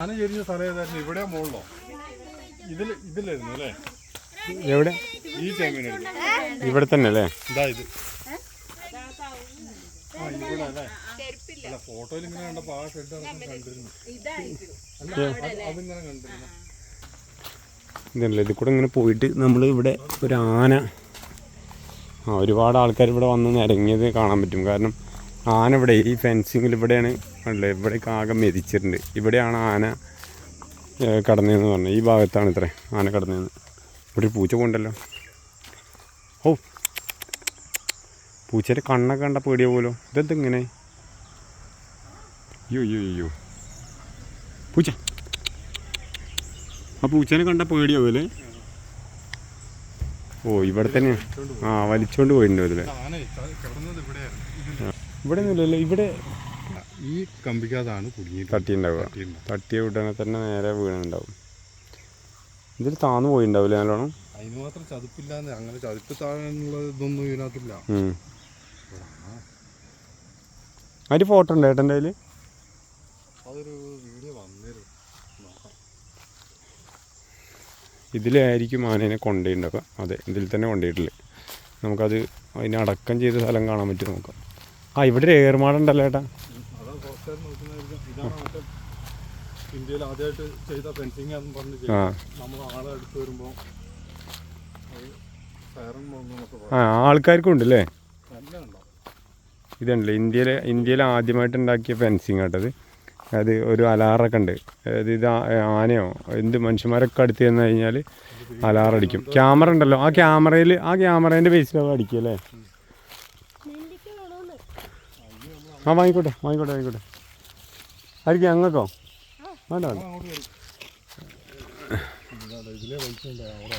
ആന ചെരിഞ്ഞ സ്ഥലം ഏതായിരുന്നു ഇവിടെ മുകളിലോ ഇതിൽ ഇതിലായിരുന്നു അല്ലേ? എവിടെ? ഈ ചേമ്പിനെടുത്ത് ഇവിടെ തന്നെ അല്ലേ ഇതാ ഇത്. ആ ഇവിടെ അല്ലേ? അല്ല ഫോട്ടോയിൽ ഇങ്ങനെ കണ്ടപ്പോ ആ ഷെഡ് കണ്ടിരുന്നു. അല്ല അത് അതിങ്ങനെ കണ്ടിരുന്നു. ഇതല്ലേ ഇത് കൂടെ ഇങ്ങനെ പോയിട്ട് നമ്മൾ ഇവിടെ ഒരു ആന. ആ ഒരുപാട് ആൾക്കാർ ഇവിടെ വന്ന് നിരങ്ങിയത് കാണാൻ പറ്റും. കാരണം ആന ഇവിടെ ഈ ഫെൻസിങ്ങിൽ ഇവിടെയാണ് ഉള്ളത് ഇവിടേക്ക് ആകെ മെതിച്ചിട്ടുണ്ട്. ഇവിടെയാണ് ആന കടന്നതെന്ന് പറഞ്ഞത്. ഈ ഭാഗത്താണ് ഇത്ര ആന കടന്നതെന്ന് ഇവിടെ ഒരു പൂച്ച പോണ്ടല്ലോ. ഓ പൂച്ചയുടെ കണ്ണൊക്കെ കണ്ട പേടിയ പോലോ. ഇതെന്തിങ്ങനെ അയ്യോ അയ്യോ അയ്യോ. പൂച്ച. ആ പൂച്ചനെ കണ്ട പേടിയാവൂലേ ഓ ഇവിടെ തന്നെ. ആ വലിച്ചോണ്ട് പോയിട്ടുണ്ട് കിടന്നത് ഇവിടെ ഒന്നുമില്ലല്ലോ. ഇവിടെ ഈ കമ്പിക്കകത്താണ് കുടുങ്ങി തട്ടിയുണ്ടാവുക. തട്ടിയ ഉടനെ തന്നെ നേരെ വീണുണ്ടാവും. ഇതിൽ താന്നു പോയിണ്ടാവില്ലേ നല്ലോണം? അതിന് മാത്രം ചതുപ്പില്ല അങ്ങനെ ചതുപ്പ് താഴെയുള്ള ഇതൊന്നും ഇതിനകത്തില്ല. അതിന് ഫോട്ടോ ഉണ്ട് ഏട്ടന്റെ കയ്യിൽ അതൊരു വീഡിയോ വന്നിരുന്നു. ഇതിലായിരിക്കും ആനേനെ കൊണ്ടുപോയിട്ടുണ്ടാവുക അതെ ഇതിൽ തന്നെ കൊണ്ടുപോയിട്ടില്ല നമുക്കത് അതിനെ അടക്കം ചെയ്ത സ്ഥലം കാണാൻ പറ്റും നോക്കാം ആ ഇവിടെ ഒരു ഏർമാടുണ്ടല്ലോ ഏട്ടാ. ഇന്ത്യയിൽ ആദ്യമായിട്ട് ചെയ്ത ഫെൻസിങ് എന്ന് പറഞ്ഞ് നമ്മൾ ആളെ അടുത്ത് വരുമ്പോൾ ആൾക്കാർക്കും ഉണ്ടല്ലേ ഇതുണ്ടല്ലേ ഇന്ത്യയിലെ ഇന്ത്യയിൽ ആദ്യമായിട്ട് ഉണ്ടാക്കിയ ഫെൻസിങ് ആട്ടത്. അത് ഒരു അലാറൊക്കെ ഉണ്ട്. അതായത് ഇത് ആനയോ എന്ത് മനുഷ്യന്മാരൊക്കെ അടുത്ത് ചെന്ന് കഴിഞ്ഞാൽ അലാറടിക്കും. ക്യാമറ ഉണ്ടല്ലോ. ആ ക്യാമറയിൽ ആ ക്യാമറേന്റെ ബേസിലൊക്കെ അടിക്കും അല്ലേ? ആ വാങ്ങിക്കോട്ടെ വാങ്ങിക്കോട്ടെ വാങ്ങിക്കോട്ടെ. വേണ്ട വേണ്ട അങ്ങോട്ട്. വലിച്ചുകൊണ്ട് അവിടെ.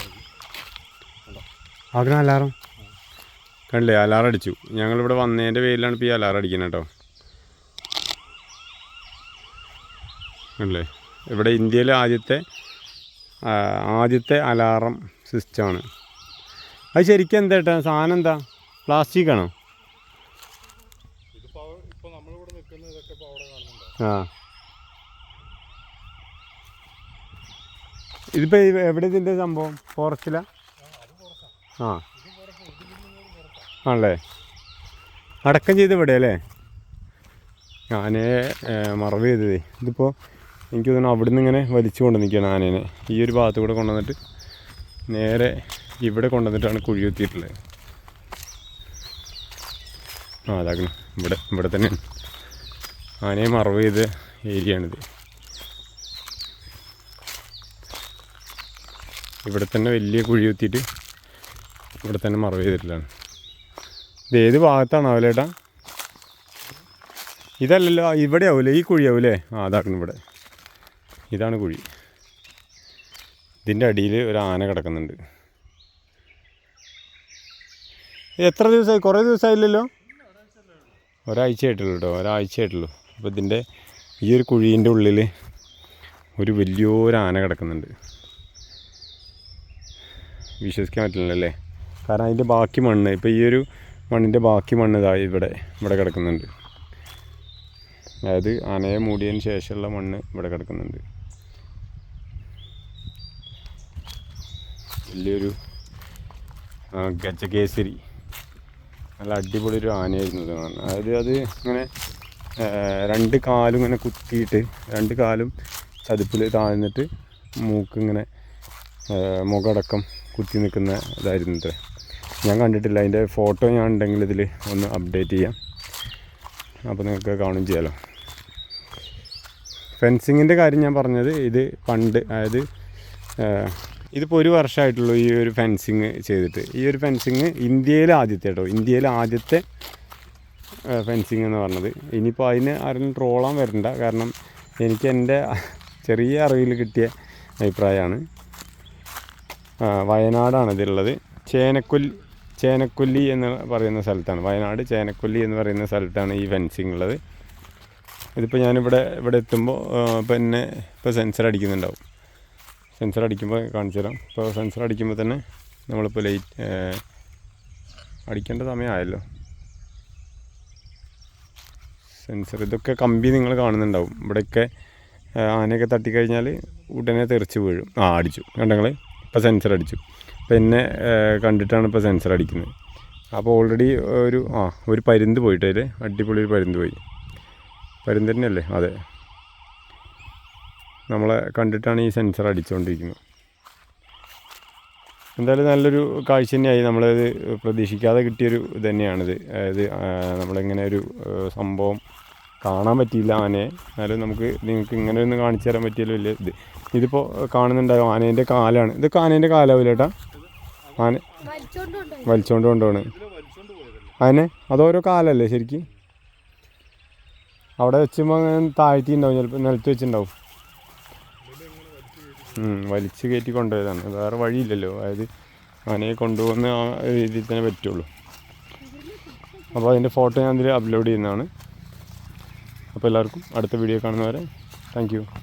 ആഗ്രഹം അലാറം? കണ്ടില്ലേ അലാറം അടിച്ചു. ഞങ്ങളിവിടെ വന്നതിന്റെ പേരിലാണ് ഇപ്പോൾ ഈ അലാറം അടിക്കുന്നത് കേട്ടോ. കണ്ടില്ലേ? ഇവിടെ ഇന്ത്യയിലെ ആദ്യത്തെ ആദ്യത്തെ അലാറം സിസ്റ്റമാണ് അത് ശരിക്കും എന്താ ഏട്ടാ? സാധനം എന്താ? പ്ലാസ്റ്റിക് ആണോ? ആ. ഇതിപ്പോ എവിടെ ഇതിന്റെ സംഭവം? ഫോറസ്റ്റിലാ? ആ. ആണല്ലേ? അടക്കം ചെയ്ത് ഇവിടെ അല്ലേ? ആനയെ മറവ് ചെയ്തത്. ഇതിപ്പോൾ എനിക്ക് തോന്നുന്നു അവിടെ നിന്ന് ഇങ്ങനെ വലിച്ചു കൊണ്ട് നിൽക്കുകയാണ് ആനേനെ. ഈ ഒരു ഭാഗത്ത് കൂടെ കൊണ്ടുവന്നിട്ട് നേരെ ഇവിടെ കൊണ്ടുവന്നിട്ടാണ് കുഴി ആ അതാക്കണം ഇവിടെ ഇവിടെ തന്നെയാണ് ആനയെ മറവ് ചെയ്ത ഏരിയയാണിത് ഇവിടെ തന്നെ വലിയ കുഴി കുത്തിയിട്ട് ഇവിടെ തന്നെ മറവ് ചെയ്തിട്ടുള്ളതാണ്. ഇത് ഏത് ഭാഗത്താണ് ആവലേട്ടാ? ഇതല്ലല്ലോ ഇവിടെ ആവൂലേ ഈ കുഴി ആവൂലേ? ആ അതാക്കണം ഇവിടെ. ഇതാണ് കുഴി. ഇതിന്റെ അടിയിൽ ഒരു ആന കിടക്കുന്നുണ്ട്. എത്ര ദിവസമായി കുറേ ദിവസമായില്ലല്ലോ ഒരാഴ്ച ആയിട്ടുള്ളൂ കേട്ടോ ഒരാഴ്ച ആയിട്ടുള്ളൂ അപ്പോൾ ഇതിന്റെ ഈ ഒരു കുഴീന്റെ ഉള്ളിൽ ഒരു വലിയൊരു ആന കിടക്കുന്നുണ്ട്. വിശ്വസിക്കാൻ പറ്റില്ല അല്ലേ? കാരണം അതിന്റെ ബാക്കി മണ്ണ് ഇപ്പോൾ ഈ ഒരു മണ്ണിന്റെ ബാക്കി മണ്ണ് ഇതാ ഇവിടെ ഇവിടെ കിടക്കുന്നുണ്ട്. അതായത് ആനയെ മൂടിയതിന് ശേഷമുള്ള മണ്ണ് ഇവിടെ കിടക്കുന്നുണ്ട്. വലിയൊരു ഗജകേസരി. നല്ല അടിപൊളി ഒരു ആനയായിരുന്നു ഇത് അതായത് അത് ഇങ്ങനെ രണ്ട് കാലും ഇങ്ങനെ കുത്തിയിട്ട് രണ്ട് കാലും ചതുപ്പിൽ താഴ്ന്നിട്ട് മൂക്ക് ഇങ്ങനെ ആ, മുഖടക്കം കുത്തി നിൽക്കുന്ന ഇതായിരുന്നു ഇത്ര ഞാൻ കണ്ടിട്ടില്ല. അതിന്റെ ഫോട്ടോ ഞാൻ ഉണ്ടെങ്കിൽ ഇതിൽ ഒന്ന് അപ്ഡേറ്റ് ചെയ്യാം. അപ്പോൾ നിങ്ങൾക്ക് കാണും ചെയ്യാലോ. ഫെൻസിങ്ങിന്റെ കാര്യം ഞാൻ പറഞ്ഞത് ഇത് പണ്ട് അതായത് ഇതിപ്പോൾ ഒരു വർഷമായിട്ടുള്ളൂ ഈ ഒരു ഫെൻസിങ് ചെയ്തിട്ട്. ഈ ഒരു ഫെൻസിങ് ഇന്ത്യയിലെ ആദ്യത്തെ കേട്ടോ ഇന്ത്യയിലെ ആദ്യത്തെ ഫെൻസിങ് എന്ന് പറഞ്ഞത്. ഇനിയിപ്പോൾ അതിന് ആരെങ്കിലും ട്രോളാൻ വരണ്ട. കാരണം എനിക്ക് എന്റെ ചെറിയ അറിവിൽ കിട്ടിയ അഭിപ്രായമാണ്. വയനാടാണ് ഇതിലുള്ളത്. ചേനക്കൊല്ലി ചേനക്കൊല്ലി എന്ന് പറയുന്ന സ്ഥലത്താണ്. വയനാട് ചേനക്കൊല്ലി എന്ന് പറയുന്ന സ്ഥലത്താണ് ഈ ഫെൻസിങ് ഉള്ളത്. ഇതിപ്പോൾ ഞാനിവിടെ ഇവിടെ എത്തുമ്പോൾ പിന്നെ ഇപ്പോൾ സെൻസർ അടിക്കുന്നുണ്ടാവും. സെൻസർ അടിക്കുമ്പോൾ കാണിച്ചു തരാം. ഇപ്പോൾ സെൻസർ അടിക്കുമ്പോൾ തന്നെ നമ്മളിപ്പോൾ ലൈറ്റ് അടിക്കേണ്ട സമയമായല്ലോ സെൻസർ ഇതൊക്കെ കമ്പി നിങ്ങൾ കാണുന്നുണ്ടാവും. ഇവിടെയൊക്കെ ആനയൊക്കെ തട്ടിക്കഴിഞ്ഞാൽ ഉടനെ തെറിച്ച് വീഴും. ആ അടിച്ചു. കണ്ടങ്ങൾ ഇപ്പോൾ സെൻസർ അടിച്ചു. പിന്നെ കണ്ടിട്ടാണ് ഇപ്പോൾ സെൻസർ അടിക്കുന്നത്. അപ്പോൾ ഓൾറെഡി ഒരു ആ ഒരു പരുന്ത് പോയിട്ടേ അടിപൊളി ഒരു പരുന്ത് പോയി. പരുന്ത് തന്നെയല്ലേ? അതെ. നമ്മളെ കണ്ടിട്ടാണ് ഈ സെൻസർ അടിച്ചുകൊണ്ടിരിക്കുന്നത് എന്തായാലും നല്ലൊരു കാഴ്ച തന്നെയായി. നമ്മളത് പ്രതീക്ഷിക്കാതെ കിട്ടിയൊരു ഇത് അതായത് നമ്മളിങ്ങനെ ഒരു സംഭവം കാണാൻ പറ്റിയില്ല ആനയെ. എന്നാലും നമുക്ക് നിങ്ങൾക്ക് ഇങ്ങനെ ഒന്ന് കാണിച്ചു തരാൻ പറ്റിയല്ലോ വലിയ ഇത്. ഇതിപ്പോൾ കാണുന്നുണ്ടാവും ആനേന്റെ കാലാണ്. ഇത് ആനേന്റെ കാലാവില്ല ചേട്ടാ ആന വലിച്ചോണ്ട് കൊണ്ടുപോണ് ആനെ അതോരോ കാലല്ലേ ശരിക്കും? അവിടെ വെച്ചുമ്പോൾ അങ്ങനെ താഴ്ത്തിണ്ടാവും ചിലപ്പോൾ നിലത്ത് വെച്ചിട്ടുണ്ടാവും. വലിച്ച് കയറ്റി കൊണ്ടുപോയതാണ്. വേറെ വഴിയില്ലല്ലോ. അതായത് ആനയെ കൊണ്ടുപോകുന്ന ആ രീതിയിൽ തന്നെ പറ്റുള്ളൂ. അപ്പോൾ അതിന്റെ ഫോട്ടോ ഞാൻ ഇതിൽ അപ്ലോഡ് ചെയ്യുന്നതാണ്. അപ്പോൾ എല്ലാവർക്കും അടുത്ത വീഡിയോ കാണുന്നവരെ താങ്ക്